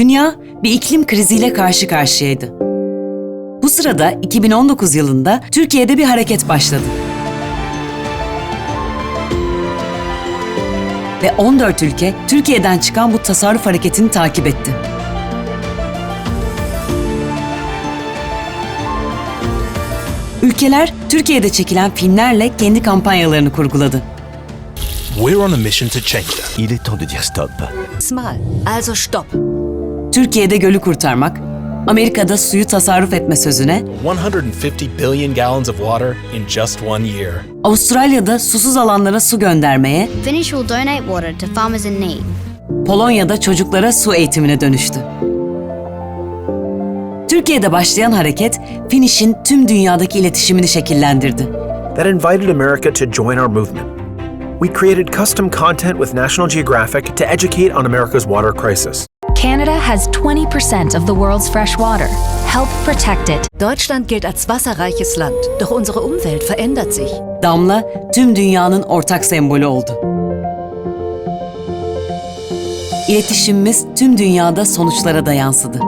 Dünya bir iklim kriziyle karşı karşıyaydı. Bu sırada 2019 yılında Türkiye'de bir hareket başladı. Ve 14 ülke Türkiye'den çıkan bu tasarruf hareketini takip etti. Ülkeler Türkiye'de çekilen filmlerle kendi kampanyalarını kurguladı. We're on a mission to change that. Il est temps de dire stop. Mal. Also stopp. Türkiye'de gölü kurtarmak, Amerika'da suyu tasarruf etme sözüne, 150 billion gallons of water in just one year. Avustralya'da susuz alanlara su göndermeye, Finnish will donate water to farmers in need. Polonya'da çocuklara su eğitimine dönüştü. Türkiye'de başlayan hareket, Finish'in tüm dünyadaki iletişimini şekillendirdi. that invited America to join our movement. We created custom content with National Geographic to educate on America's water crisis. Canada has 20% of the world's fresh water. Help protect it. Deutschland gilt als wasserreiches Land, doch unsere Umwelt verändert sich. Damla tüm dünyanın ortak sembolü oldu. İletişimimiz tüm dünyada sonuçlara da yansıdı.